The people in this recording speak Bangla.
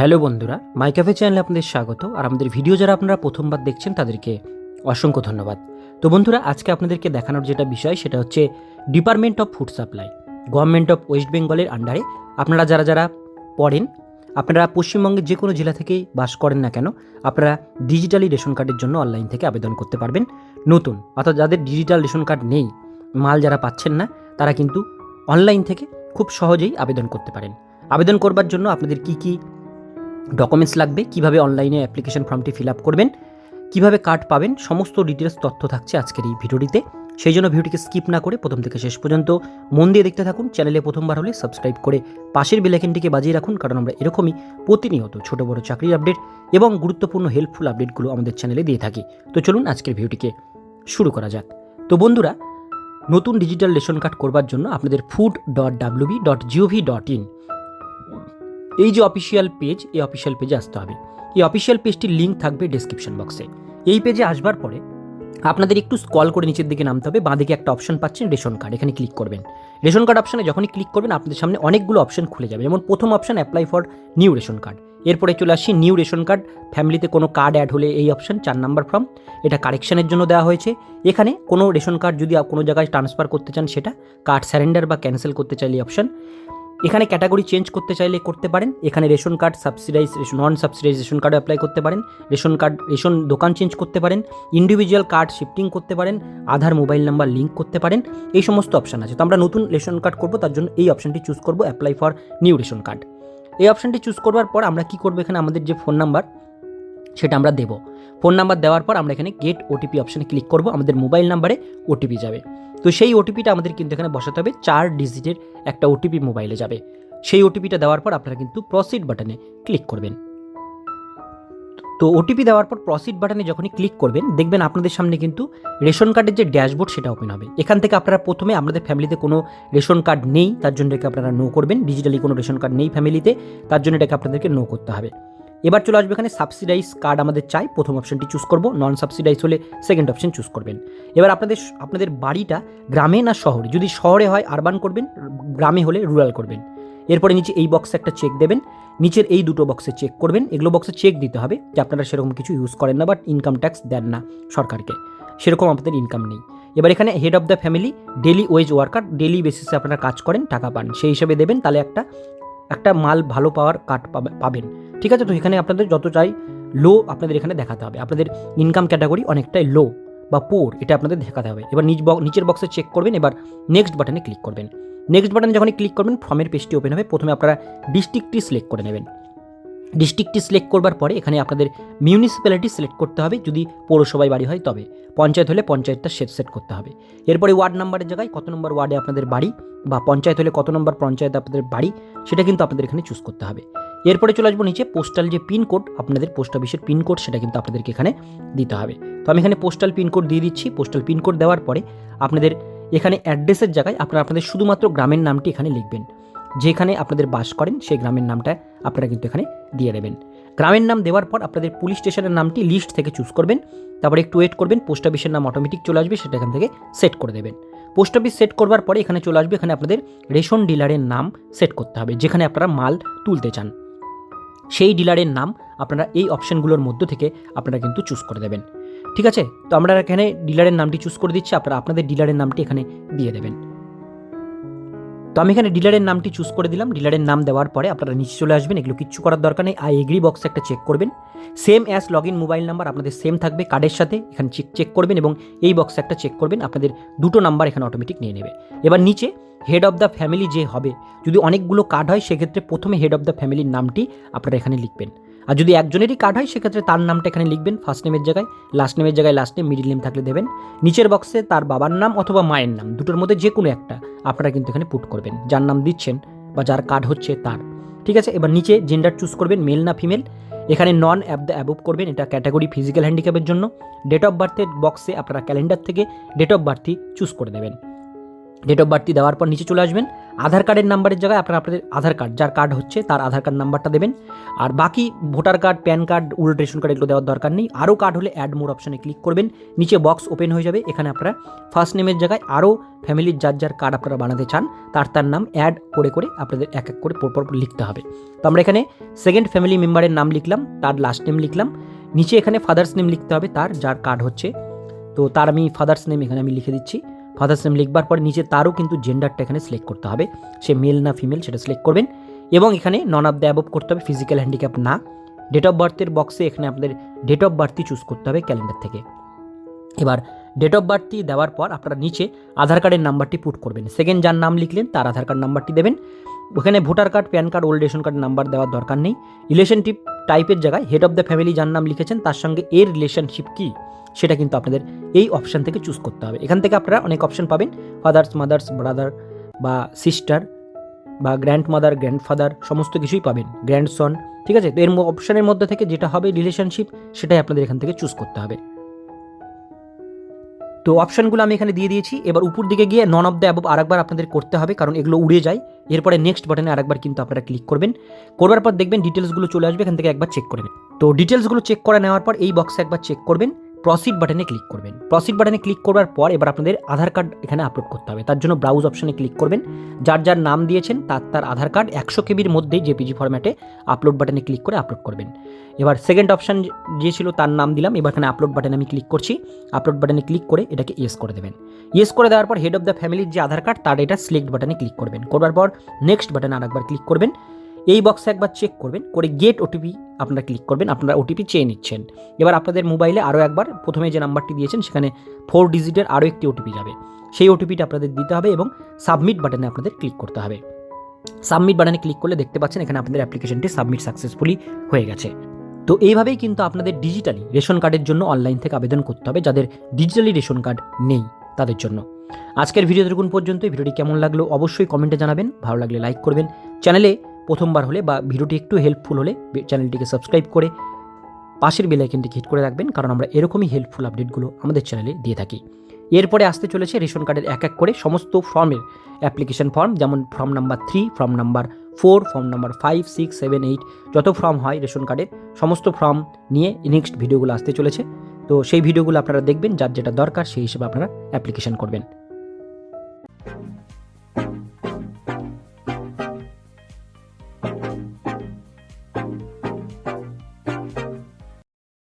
হ্যালো বন্ধুরা, মাই ক্যাফে চ্যানেলে আপনাদের স্বাগত, আর আমাদের ভিডিও যারা আপনারা প্রথমবার দেখছেন, তাদেরকে অসংখ্য ধন্যবাদ। তো বন্ধুরা, আজকে আপনাদেরকে দেখানোর যেটা বিষয়, সেটা হচ্ছে department of food supply government of west বেঙ্গলের আন্ডারে আপনারা যারা যারা পড়েন, আপনারা পশ্চিমবঙ্গের যে কোনো জেলা থেকেই বাস করেন না কেন, আপনারা ডিজিটালি রেশন কার্ডের জন্য অনলাইন থেকে আবেদন করতে পারবেন। নতুন, অর্থাৎ যাদের ডিজিটাল রেশন কার্ড নেই, মাল যারা পাচ্ছেন না, তারা কিন্তু অনলাইন থেকে খুব সহজেই আবেদন করতে পারেন। আবেদন করবার জন্য আপনাদের কি কি ডকুমেন্টস লাগবে, কীভাবে অনলাইনে অ্যাপ্লিকেশন ফর্মটি ফিল আপ করবেন, কীভাবে কার্ড পাবেন, সমস্ত ডিটেলস তথ্য থাকছে আজকের এই ভিডিওটিতে। সেই জন্য ভিডিওটিকে স্কিপ না করে প্রথম থেকে শেষ পর্যন্ত মন দিয়ে দেখতে থাকুন চ্যানেলে প্রথমবার হলে সাবস্ক্রাইব করে পাশের বেলাইকেনটিকে বাজিয়ে রাখুন, কারণ আমরা এরকমই প্রতিনিয়ত ছোট, বড় চাকরির আপডেট এবং গুরুত্বপূর্ণ হেল্পফুল আপডেটগুলো আমাদের চ্যানেলে দিয়ে থাকি। তো চলুন আজকের ভিডিওটিকে শুরু করা যাক। তো বন্ধুরা, নতুন ডিজিটাল রেশন কার্ড করবার জন্য আপনাদের food dot W B dot G O V dot in এই যে অফিসিয়াল পেজ এই অফিসিয়াল পেজে আসতে হবে। এই অফিসিয়াল পেজটির লিঙ্ক থাকবে ডেসক্রিপশন বক্সে এই পেজে আসবার পরে আপনাদের একটু স্কল করে নিচের দিকে নামতে হবে, বাঁদিকে একটা অপশন পাচ্ছেন রেশন কার্ড এখানে ক্লিক করবেন। রেশন কার্ড অপশনে যখনই ক্লিক করবেন, আপনাদের সামনে অনেকগুলো অপশন খুলে যাবে। যেমন প্রথম option apply for new ration card এরপরে চলে আসি নিউ রেশন কার্ড ফ্যামিলিতে কোনো কার্ড অ্যাড হলে এই অপশন চার নাম্বার ফর্ম এটা কারেকশনের জন্য দেওয়া হয়েছে। এখানে কোনো রেশন কার্ড যদি কোনো জায়গায় ট্রান্সফার করতে চান সেটা কার্ড স্যারেন্ডার বা ক্যান্সেল করতে চাইলে অপশন এখানে ক্যাটাগরি চেঞ্জ করতে চাইলে করতে পারেন। এখানে ration card subsidise non subsidise ration কার্ডও অ্যাপ্লাই করতে পারেন। রেশন কার্ড, রেশন দোকান চেঞ্জ করতে পারেন। ইন্ডিভিজুয়াল কার্ড শিফটিং করতে পারেন। আধার মোবাইল নাম্বার লিঙ্ক করতে পারেন। এই সমস্ত অপশান আছে। তো আমরা নতুন রেশন কার্ড করব, তার জন্য এই অপশানটি চুজ করব apply for new ration card এই অপশানটি চুজ করবার পর আমরা কি করব এখানে? আমাদের যে ফোন নাম্বার সেটা আমরা দেবো। ফোন নাম্বার দেওয়ার পর আমরা এখানে গেট ওটিপি অপশানে ক্লিক করব। আমাদের মোবাইল নাম্বারে ওটিপি যাবে। তো সেই ওটিপিটা আমাদের কিন্তু এখানে বসাতে হবে। চার ডিজিটের একটা ওটিপি মোবাইলে যাবে। সেই ওটিপিটা দেওয়ার পর আপনারা কিন্তু প্রসিড বাটনে ক্লিক করবেন। তো ওটিপি দেওয়ার পর প্রসিড বাটনে যখনই ক্লিক করবেন, দেখবেন আপনাদের সামনে কিন্তু রেশন কার্ডের যে ড্যাশবোর্ড সেটা ওপেন হবে। এখান থেকে আপনারা প্রথমে আমাদের ফ্যামিলিতে কোনো রেশন কার্ড নেই, তার জন্য এটাকে আপনারা নো করবেন। ডিজিটালি কোনো রেশন কার্ড নেই ফ্যামিলিতে তার জন্য এটাকে আপনাদেরকে নো করতে হবে। এবার চলে আসবে এখানে সাবসিডাইজ কার্ড আমাদের চাই। প্রথম অপশনটি চুজ করব। নন সাবসিডাইজ হলে সেকেন্ড অপশন চুজ করবেন। এবার আপনাদের আপনাদের বাড়িটা গ্রামে না শহরে? যদি শহরে হয় আরবান করবেন, গ্রামে হলে রুরাল করবেন। এরপরে নিচে এই বক্সে একটা চেক দেবেন। নিচের এই দুটো বক্সে চেক করবেন। এগুলো বক্সে চেক দিতে হবে যে আপনারা সেরকম কিছু ইউজ করেন না বাট ইনকাম ট্যাক্স দেন না সরকারকে। সেরকম আপনাদের ইনকাম নেই। এবার এখানে head of the family daily wage worker daily বেসিসে আপনারা কাজ করেন, টাকা পান। সেই হিসাবে দেবেন, তাহলে একটা একটা মাল ভালো পাওয়ার কার্ড পাবেন। ঠিক আছে? তো এখানে আপনাদের যত চাই লো আপনাদের এখানে দেখাতে হবে। আপনাদের ইনকাম ক্যাটাগরি অনেকটাই লো বা পোর এটা আপনাদের দেখাতে হবে। এবার নিচ নিচের বক্সে চেক করবেন, এবার নেক্সট বাটনে ক্লিক করবেন। নেক্সট বাটনে যখনই ক্লিক করবেন ফর্মের পেজটি ওপেন হবে। প্রথমে আপনারা ডিস্ট্রিক্টটি সিলেক্ট করে নেবেন। ডিস্ট্রিক্টটি সিলেক্ট করবার পরে এখানে আপনাদের মিউনিসিপ্যালিটি সিলেক্ট করতে হবে। যদি পৌরসভায় বাড়ি হয় তবে। পঞ্চায়েত হলে পঞ্চায়েতটা সেট সেট করতে হবে। এরপরে ওয়ার্ড নাম্বারের জায়গায় কত নম্বর ওয়ার্ডে আপনাদের বাড়ি বা পঞ্চায়েত হলে কত নম্বর পঞ্চায়েত আপনাদের বাড়ি, সেটা কিন্তু আপনাদের এখানে চুজ করতে হবে। এরপরে চলে আসব নিচে। পোস্টাল যে পিনকোড আপনাদের পোস্ট অফিসের পিনকোড সেটা কিন্তু আপনাদেরকে এখানে দিতে হবে। তো আমি এখানে পোস্টাল পিনকোড দিয়ে দিচ্ছি। পোস্টাল পিনকোড দেওয়ার পরে আপনাদের এখানে অ্যাড্রেসের জায়গায় আপনারা আপনাদের শুধুমাত্র গ্রামের নামটি এখানে লিখবেন। যেখানে আপনাদের বাস করেন, সেই গ্রামের নামটা আপনারা কিন্তু এখানে দিয়ে দেবেন। গ্রামের নাম দেওয়ার পর আপনাদের পুলিশ স্টেশনের নামটি লিস্ট থেকে চুজ করবেন। তারপরে একটু ওয়েট করবেন পোস্ট অফিসের নাম অটোমেটিক চলে আসবে, সেটা এখান থেকে সেট করে দেবেন। পোস্ট অফিস সেট করবার পরে এখানে চলে আসবে, এখানে আপনাদের রেশন ডিলারের নাম সেট করতে হবে, যেখানে আপনারা মাল তুলতে চান। সেই ডিলারের নাম আপনারা এই অপশানগুলোর মধ্য থেকে আপনারা কিন্তু চুজ করে দেবেন। ঠিক আছে? তো আমরা এখানে ডিলারের নামটি চুজ করে দিচ্ছি, আপনারা আপনাদের ডিলারের নামটি এখানে দিয়ে দেবেন। তো আমি এখানে ডিলারের নামটি চুজ করে দিলাম। ডিলারের নাম দেওয়ার পরে আপনারা নিচে চলে আসবেন, এগুলো কিচ্ছু করার দরকার নেই। আই এগ্রি বক্সে একটা চেক করবেন। Same as log in mobile number আপনাদের সেম থাকবে কার্ডের সাথে। এখানে চেক চেক করবেন এবং এই বক্সে একটা চেক করবেন, আপনাদের দুটো নাম্বার এখানে অটোমেটিক নিয়ে নেবে। এবার নিচে হেড অফ দ্য ফ্যামিলি যে হবে, যদি অনেকগুলো কার্ড হয়, সেক্ষেত্রে প্রথমে হেড অফ দ্য ফ্যামিলির নামটি আপনারা এখানে লিখবেন। আর যদি একজনেরই কার্ড হয়, সেক্ষেত্রে তার নামটা এখানে লিখবেন ফার্স্ট নেমের জায়গায় লাস্ট নেমের জায়গায় লাস্ট নেম মিডিল নেম থাকলে দেবেন। নিচের বক্সে তার বাবার নাম অথবা মায়ের নাম, দুটোর মধ্যে যে কোনো একটা আপনারা কিন্তু এখানে পুট করবেন। যার নাম দিচ্ছেন বা যার কার্ড হচ্ছে তার। ঠিক আছে? এবার নিচে জেন্ডার চুজ করবেন মেল না ফিমেল এখানে নন অ্যাপ দ্য অ্যাবোভ করবেন, এটা ক্যাটাগরি ফিজিক্যাল হ্যান্ডিক্যাপের জন্য। ডেট অফ বার্থের বক্সে আপনারা ক্যালেন্ডার থেকে ডেট অফ বার্থই চুজ করে দেবেন। ডেট অফ বার্থটি দেওয়ার পর নিচে চলে আসবেন। আধার কার্ডের নাম্বারের জায়গায় আপনার আপনাদের আধার কার্ড, যার কার্ড হচ্ছে তার আধার কার্ড নাম্বারটা দেবেন। আর বাকি voter card, PAN card old ration card এগুলো দেওয়ার দরকার নেই। আরও কার্ড হলে অ্যাড মোর অপশানে ক্লিক করবেন। নিচে বক্স ওপেন হয়ে যাবে। এখানে আপনারা ফার্স্ট নেমের জায়গায় আরও ফ্যামিলির যার যার কার্ড আপনারা বানাতে চান, তার তার নাম অ্যাড করে করে আপনাদের এক এক করে পরপর লিখতে হবে। তো আমরা এখানে সেকেন্ড ফ্যামিলি মেম্বারের নাম লিখলাম, তার লাস্ট নেম লিখলাম। নিচে এখানে ফাদার্স নেম লিখতে হবে তার, যার কার্ড হচ্ছে। তো তার আমি ফাদার্স নেম এখানে আমি লিখে দিচ্ছি। ফাদার্স নেম লিখবার পরে নিচে তারও কিন্তু জেন্ডারটা এখানে সিলেক্ট করতে হবে। সে মেল না ফিমেল সেটা সিলেক্ট করবেন। এবং এখানে নন অফ দ্য অ্যাবভ করতে হবে ফিজিক্যাল হ্যান্ডিক্যাপ না। ডেট অফ বার্থের বক্সে এখানে আপনাদের ডেট অফ বার্থই চুজ করতে হবে ক্যালেন্ডার থেকে। এবার ডেট অফ বার্থটি দেওয়ার পর আপনারা নিচে আধার কার্ডের নাম্বারটি পুট করবেন। সেকেন্ড যার নাম লিখলেন তার আধার কার্ড নাম্বারটি দেবেন। ওখানে voter card PAN card old ration card number দেওয়ার দরকার নেই। রিলেশনশিপ টাইপের জায়গায় হেড অফ দ্য ফ্যামিলি যার নাম লিখেছেন তার সঙ্গে এর রিলেশনশিপ কী? সেটা কিন্তু আপনাদের এই অপশান থেকে চুজ করতে হবে। এখান থেকে আপনারা অনেক অপশান পাবেন। ফাদার্স মাদার্স ব্রাদার বা সিস্টার বা গ্র্যান্ড মাদার গ্র্যান্ডফাদার সমস্ত কিছুই পাবেন। গ্র্যান্ডসন ঠিক আছে? তো এর অপশানের মধ্যে থেকে যেটা হবে রিলেশনশিপ সেটাই আপনাদের এখান থেকে চুজ করতে হবে। তো অপশানগুলো আমি এখানে দিয়ে দিয়েছি। এবার উপর দিকে গিয়ে নন অফ দ্য অ্যাবভ আরেকবার আপনাদের করতে হবে, কারণ এগুলো উড়ে যায়। এরপরে নেক্সট বাটনে আরেকবার কিন্তু আপনারা ক্লিক করবেন। করবার পর দেখবেন ডিটেলসগুলো চলে আসবে, এখান থেকে একবার চেক করে তো ডিটেলসগুলো চেক করে নেওয়ার পর এই বক্সে একবার চেক করবেন। প্রসিড বাটনে ক্লিক করবেন। প্রসিড বাটনে ক্লিক করার পর এবার আপনাদের আধার কার্ড এখানে আপলোড করতে হবে। তার জন্য ব্রাউজ অপশনে ক্লিক করবেন। যার যার নাম দিয়েছেন তার তার আধার কার্ড একশো কেবির মধ্যেই জেপিজি ফরম্যাটে আপলোড বাটনে ক্লিক করে আপলোড করবেন। এবার সেকেন্ড অপশান যে ছিল তার নাম দিলাম। এবার এখানে আপলোড বাটনে আমি ক্লিক করছি। আপলোড বাটনে ক্লিক করে এটাকে ইয়েস করে দেবেন। ইয়েস করে দেওয়ার পর হেড অফ দ্য ফ্যামিলির যে আধার কার্ড তার এটা সিলেক্ট বাটনে ক্লিক করবেন। করবার পর নেক্সট বাটনে আরেকবার ক্লিক করবেন। এই বক্সে একবার চেক করবেন, করে গেট ওটিপি আপনারা ক্লিক করবেন, আপনারা ওটিপি চেয়ে নিচ্ছেন। এবার আপনাদের মোবাইলে আরও একবার প্রথমে যে নাম্বারটি দিয়েছেন, সেখানে ফোর ডিজিটের আরও একটি ওটিপি যাবে। সেই ওটিপিটা আপনাদের দিতে হবে এবং সাবমিট বাটনে আপনাদের ক্লিক করতে হবে। সাবমিট বাটনে ক্লিক করলে দেখতে পাচ্ছেন, এখানে আপনাদের অ্যাপ্লিকেশনটি সাবমিট সাকসেসফুলি হয়ে গেছে। তো এইভাবেই কিন্তু আপনাদের ডিজিটালি রেশন কার্ডের জন্য অনলাইন থেকে আবেদন করতে হবে, যাদের ডিজিটালি রেশন কার্ড নেই তাদের জন্য। আজকের ভিডিও দেখুন পর্যন্ত ভিডিওটি কেমন লাগল অবশ্যই কমেন্টে জানাবেন। ভালো লাগলে লাইক করবেন। চ্যানেলে প্রথমবার হলে বা ভিডিওটি একটু হেল্পফুল হলে চ্যানেলটিকে সাবস্ক্রাইব করে পাশের বেলাইকনটি হিট করে রাখবেন, কারণ আমরা এরকমই হেল্পফুল আপডেটগুলো আমাদের চ্যানেলে দিয়ে থাকি। এরপরে আসতে চলেছে রেশন কার্ডের এক এক করে সমস্ত ফর্মের অ্যাপ্লিকেশন ফর্ম যেমন form number three form number four form number five six seven eight যত ফর্ম হয় রেশন কার্ডের সমস্ত ফর্ম নিয়ে নেক্সট ভিডিওগুলো আসতে চলেছে। তো সেই ভিডিওগুলো আপনারা দেখবেন, যার যেটা দরকার সেই হিসেবে আপনারা অ্যাপ্লিকেশন করবেন।